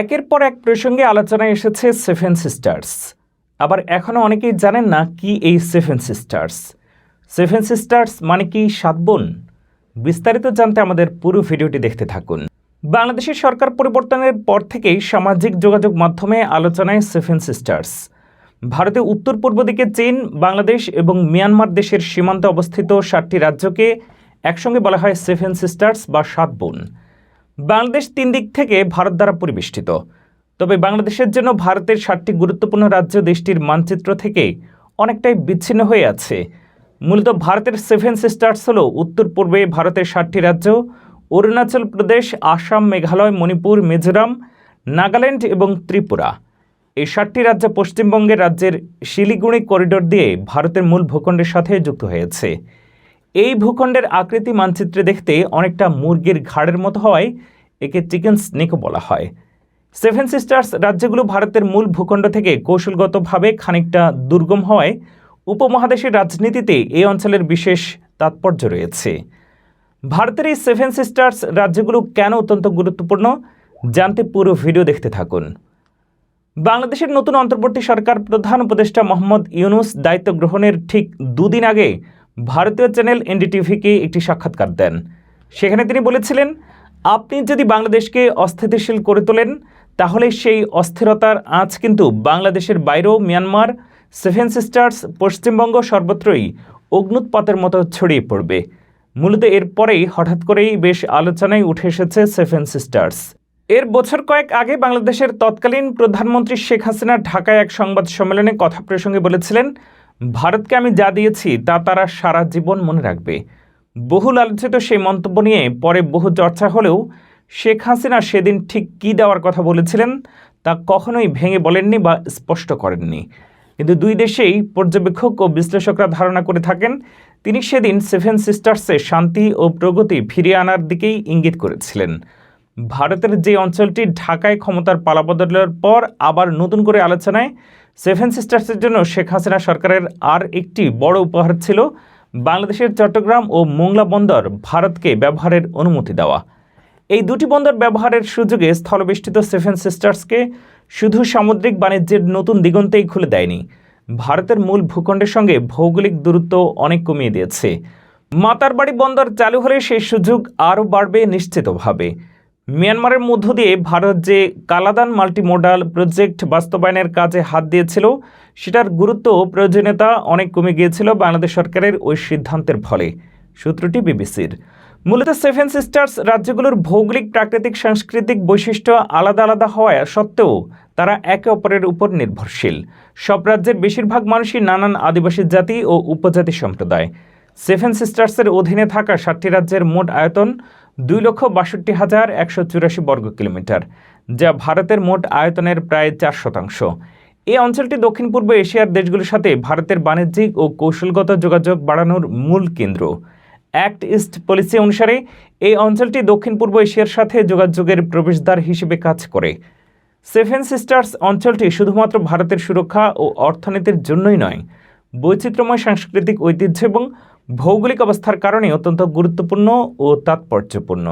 একের পর এক প্রসঙ্গে আলোচনায় এসেছে সেভেন সিস্টার্স আবার এখনও অনেকেই জানেন না কি এই সেভেন সিস্টার্স সেভেন সিস্টার্স মানে কি সাত বোন? বিস্তারিত জানতে আমাদের পুরো ভিডিওটি দেখতে থাকুন। বাংলাদেশের সরকার পরিবর্তনের পর থেকেই সামাজিক যোগাযোগ মাধ্যমে আলোচনায় সেভেন সিস্টার্স ভারতের উত্তর পূর্ব দিকে চীন, বাংলাদেশ এবং মিয়ানমার দেশের সীমান্তে অবস্থিত সাতটি রাজ্যকে একসঙ্গে বলা হয় সেভেন সিস্টার্স বা সাত বোন। বাংলাদেশ তিন দিক থেকে ভারত দ্বারা পরিবেষ্টিত। তবে বাংলাদেশের জন্য ভারতের সাতটি গুরুত্বপূর্ণ রাজ্য দেশটির মানচিত্র থেকে অনেকটাই বিচ্ছিন্ন হয়ে আছে। মূলত ভারতের সেভেন সিস্টার্স হল উত্তর পূর্বে ভারতের সাতটি রাজ্য, অরুণাচল প্রদেশ, আসাম, মেঘালয়, মণিপুর, মিজোরাম, নাগাল্যান্ড এবং ত্রিপুরা। এই সাতটি রাজ্য পশ্চিমবঙ্গের রাজ্যের শিলিগুড়ি করিডোর দিয়ে ভারতের মূল ভূখণ্ডের সাথে যুক্ত হয়েছে। এই ভূখণ্ডের আকৃতি মানচিত্রে দেখতে অনেকটা মুরগির ঘাড়ের মতো হওয়ায় একে চিকেন স্নেকও বলা হয়। সেভেন সিস্টার্স রাজ্যগুলো ভারতের মূল ভূখণ্ড থেকে কৌশলগতভাবে খানিকটা দুর্গম হওয়ায় উপমহাদেশের রাজনীতিতে এই অঞ্চলের বিশেষ তাৎপর্য রয়েছে। ভারতের এই সেভেন সিস্টার্স রাজ্যগুলো কেন অত্যন্ত গুরুত্বপূর্ণ জানতে পুরো ভিডিও দেখতে থাকুন। বাংলাদেশের নতুন অন্তর্বর্তী সরকার প্রধান উপদেষ্টা মোহাম্মদ ইউনুস দায়িত্ব গ্রহণের ঠিক দুদিন আগে ভারতীয় চ্যানেল এনডিটিভিকে একটি সাক্ষাৎকার দেন। সেখানে তিনি বলেছিলেন, আপনি যদি বাংলাদেশকে অস্থিতিশীল করে তোলেন, তাহলে সেই অস্থিরতার আঁচ কিন্তু বাংলাদেশের বাইরেও মিয়ানমার, সেভেন সিস্টার্স, পশ্চিমবঙ্গ সর্বত্রই অগ্নুৎপাতের মতো ছড়িয়ে পড়বে। মূলত এরপরেই হঠাৎ করেই বেশ আলোচনায় উঠে এসেছে সেভেন সিস্টার্স। এর বছর কয়েক আগে বাংলাদেশের তৎকালীন প্রধানমন্ত্রী শেখ হাসিনা ঢাকায় এক সংবাদ সম্মেলনে কথা প্রসঙ্গে বলেছিলেন ভারতকে আমি যা দিয়েছি, তা তারা সারা জীবন মনে রাখবে। বহুল আলোচিত সেই মন্তব্য নিয়ে পরে বহু চর্চা হলেও শেখ হাসিনা সেদিন ঠিক কী দেওয়ার কথা বলেছিলেন, তা কখনোই ভেঙে বলেননি বা স্পষ্ট করেননি। কিন্তু দুই দেশেই পর্যবেক্ষক ও বিশ্লেষকরা ধারণা করে থাকেন, তিনি সেদিন সেভেন সিস্টার্সে শান্তি ও প্রগতি ফিরিয়ে আনার দিকেই ইঙ্গিত করেছিলেন। ভারতের যে অঞ্চলটি ঢাকায় ক্ষমতার পালা পালাবদলের পর আবার নতুন করে আলোচনায়, সেভেন সিস্টার্সের জন্য শেখ হাসিনা সরকারের আর একটি বড় উপহার ছিল বাংলাদেশের চট্টগ্রাম ও মোংলা বন্দর ভারতকে ব্যবহারের অনুমতি দেওয়া। এই দুটি বন্দর ব্যবহারের সুযোগে স্থলবেষ্টিত সেভেন সিস্টার্সকে শুধু সামুদ্রিক বাণিজ্যের নতুন দিগন্তেই খুলে দেয়নি, ভারতের মূল ভূখণ্ডের সঙ্গে ভৌগোলিক দূরত্ব অনেক কমিয়ে দিয়েছে। মাতারবাড়ি বন্দর চালু হলে সেই সুযোগ আরও বাড়বে নিশ্চিতভাবে। মিয়ানমারের মধ্য দিয়ে ভারত যে কালাদান মাল্টিমোডাল প্রজেক্ট বাস্তবায়নের কাজে হাত দিয়েছিল, সেটার গুরুত্ব প্রয়োজনীয়তা অনেক কমে গিয়েছিল বাংলাদেশ সরকারের ওই সিদ্ধান্তের ফলে, সূত্রটি বিবিসির। মূলত সেভেন সিস্টার্স রাজ্যগুলোর ভৌগোলিক, প্রাকৃতিক, সাংস্কৃতিক বৈশিষ্ট্য আলাদা আলাদা হওয়া সত্ত্বেও তারা একে অপরের উপর নির্ভরশীল। সব রাজ্যের বেশিরভাগ মানুষই নানান আদিবাসী জাতি ও উপজাতি সম্প্রদায়। সেভেন সিস্টার্সের অধীনে থাকা সাতটি রাজ্যের মোট আয়তন দুই লক্ষ বাষট্টি হাজার একশো চুরাশি বর্গ কিলোমিটার যা ভারতের মোট আয়তনের প্রায় চার শতাংশ। এই অঞ্চলটি দক্ষিণ পূর্ব এশিয়ার দেশগুলোর সাথে ভারতের বাণিজ্যিক ও কৌশলগত যোগাযোগ বাড়ানোর মূল কেন্দ্র। অ্যাক্ট ইস্ট পলিসি অনুসারে, এই অঞ্চলটি দক্ষিণ পূর্ব এশিয়ার সাথে যোগাযোগের প্রবেশদ্বার হিসেবে কাজ করে। সেভেন সিস্টার্স অঞ্চলটি শুধুমাত্র ভারতের সুরক্ষা ও অর্থনীতির জন্যই নয় বৈচিত্র্যময় সাংস্কৃতিক ঐতিহ্য এবং ভৌগোলিক অবস্থার কারণে অত্যন্ত গুরুত্বপূর্ণ ও তাৎপর্যপূর্ণ।